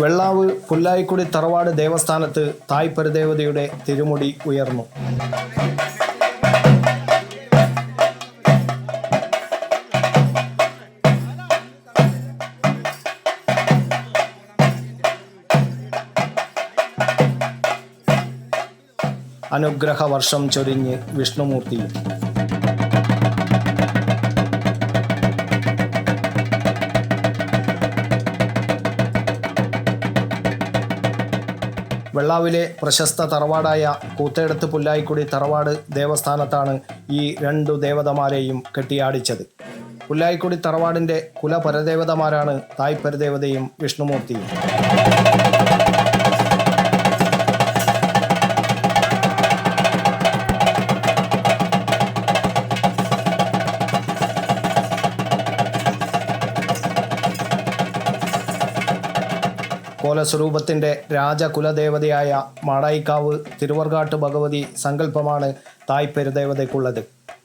വെള്ളാവ് പുല്ലായിക്കുടി തറവാട് ദേവസ്ഥാനത്ത് തായ്പരദേവതയുടെ തിരുമുടി ഉയർന്നു. അനുഗ്രഹ വർഷം ചൊരിഞ്ഞ് വിഷ്ണുമൂർത്തിയും. വെള്ളാവിലെ പ്രശസ്ത തറവാടായ കൂത്തേടത്ത് പുല്ലായിക്കുടി തറവാട് ദേവസ്ഥാനത്താണ് ഈ രണ്ടു ദേവതമാരെയും കെട്ടിയാടിച്ചത്. പുല്ലായിക്കുടി തറവാടിന്റെ കുലപരദേവതമാരാണ് തായ്പരദേവതയും വിഷ്ണുമൂർത്തിയും. കോലസ്വരൂപത്തിന്റെ രാജകുലദേവതയായ മാടായിക്കാവ് തിരുവർകാട്ട് ഭഗവതി സങ്കല്പമാണ് തായ്പെരുദേവതയ്ക്കുള്ളത്.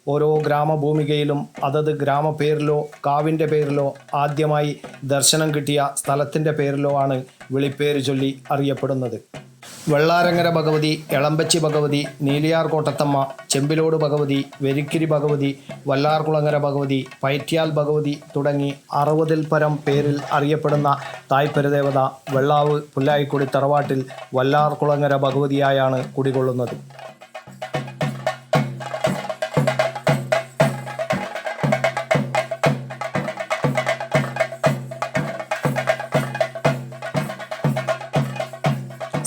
ഓരോ ഗ്രാമഭൂമികയിലും അതത് ഗ്രാമപേരിലോ കാവിന്റെ പേരിലോ ആദ്യമായി ദർശനം കിട്ടിയ സ്ഥലത്തിന്റെ പേരിലോ ആണ് വിളിപ്പേര് ചൊല്ലി അറിയപ്പെടുന്നത്. വെള്ളാരങ്ങര ഭഗവതി എളമ്പച്ചി ഭഗവതി നീലിയാർ കോട്ടത്തമ്മ ചെമ്പിലോട് ഭഗവതി വെരിക്കിരി ഭഗവതി വല്ലാർകുളങ്ങര ഭഗവതി പൈറ്റ്യാൽ ഭഗവതി തുടങ്ങി അറുപതിൽ പരം പേരിൽ അറിയപ്പെടുന്ന തായ്പരദേവത വെള്ളാവ് പുല്ലായിക്കുടി തറവാട്ടിൽ വല്ലാർകുളങ്ങര ഭഗവതിയായാണ് കുടികൊള്ളുന്നത്.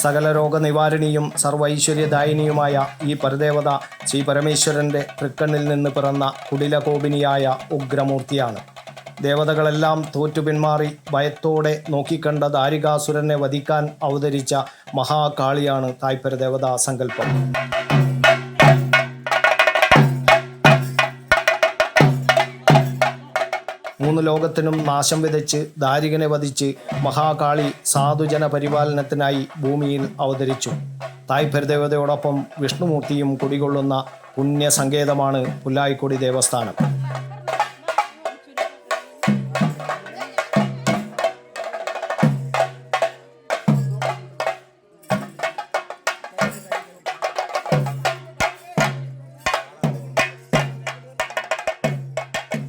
സകല രോഗനിവാരണിയും സർവൈശ്വര്യദായിനിയുമായ ഈ പരദേവത ശ്രീ പരമേശ്വരന്റെ തൃക്കണ്ണിൽ നിന്ന് പിറന്ന കുടിലകോപിനിയായ ഉഗ്രമൂർത്തിയാണ്. ദേവതകളെല്ലാം തോറ്റു പിന്മാറി ഭയത്തോടെ നോക്കിക്കണ്ട ദാരികാസുരനെ വധിക്കാൻ അവതരിച്ച മഹാകാളിയാണ് തായ്പരദേവതാ സങ്കല്പം. ലോകത്തിനും നാശം വിതച്ച് ദാരികനെ വധിച്ച് മഹാകാളി സാധുജന പരിപാലനത്തിനായി ഭൂമിയിൽ അവതരിച്ചു. തായ്പരദേവതയോടൊപ്പം വിഷ്ണുമൂർത്തിയും കുടികൊള്ളുന്ന പുണ്യസങ്കേതമാണ് പുല്ലായിക്കൊടി ദേവസ്ഥാനം.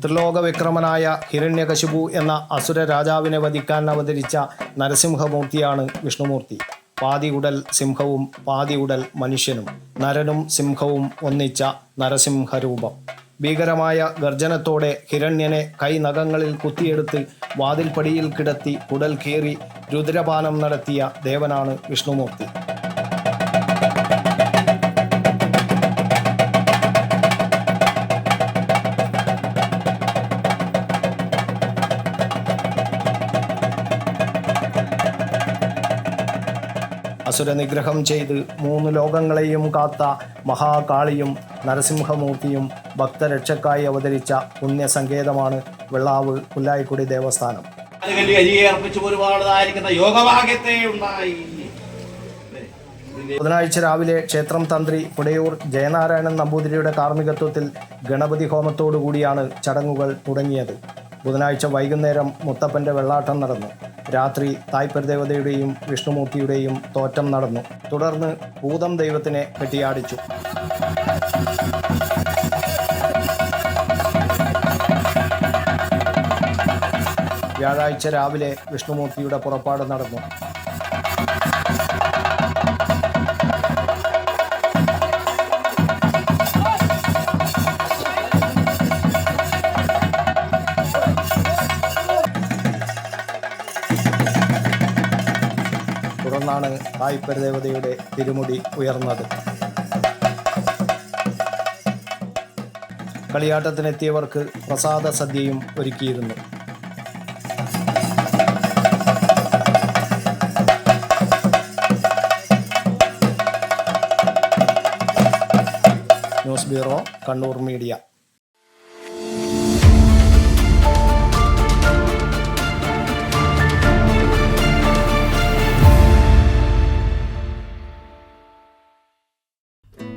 ത്രിലോക വിക്രമനായ ഹിരണ്യകശിപു എന്ന അസുര രാജാവിനെ വധിക്കാൻ അവതരിച്ച നരസിംഹമൂർത്തിയാണ് വിഷ്ണുമൂർത്തി. പാതി ഉടൽ സിംഹവും പാതി ഉടൽ മനുഷ്യനും നരനും സിംഹവും ഒന്നിച്ച നരസിംഹരൂപം. ഭീകരമായ ഗർജനത്തോടെ ഹിരണ്യനെ കൈനഖങ്ങളിൽ കുത്തിയെടുത്ത് വാതിൽപ്പടിയിൽ കിടത്തി കുടൽ കീറി രുദ്രപാനം നടത്തിയ ദേവനാണ് വിഷ്ണുമൂർത്തി. അസുര നിഗ്രഹം ചെയ്ത് മൂന്ന് ലോകങ്ങളെയും കാത്ത മഹാകാളിയും നരസിംഹമൂർത്തിയും ഭക്തരക്ഷക്കായി അവതരിച്ച പുണ്യസങ്കേതമാണ് വെള്ളാവ് പുല്ലായിക്കുടി ദേവസ്ഥാനം. ഒരുപാടായിരിക്കുന്ന യോഗഭാഗ്യത്തെ ഉണ്ടായി. ബുധനാഴ്ച രാവിലെ ക്ഷേത്രം തന്ത്രി പുടയൂർ ജയനാരായണൻ നമ്പൂതിരിയുടെ കാർമ്മികത്വത്തിൽ ഗണപതി ഹോമത്തോടുകൂടിയാണ് ചടങ്ങുകൾ തുടങ്ങിയത്. ബുധനാഴ്ച വൈകുന്നേരം മുത്തപ്പന്റെ വെള്ളാട്ടം നടന്നു. രാത്രി തായ്പർ ദേവതയുടെയും വിഷ്ണുമൂർത്തിയുടെയും തോറ്റം നടന്നു. തുടർന്ന് ഭൂതം ദൈവത്തിനെ കെട്ടിയാടിച്ചു. വ്യാഴാഴ്ച രാവിലെ വിഷ്ണുമൂർത്തിയുടെ പുറപ്പാട് നടന്നു. തുടർന്നാണ് തായ്പരദേവതയുടെ തിരുമുടി ഉയർന്നത്. കളിയാട്ടത്തിനെത്തിയവർക്ക് പ്രസാദ സദ്യയും ഒരുക്കിയിരുന്നു. News bureau Kannur media.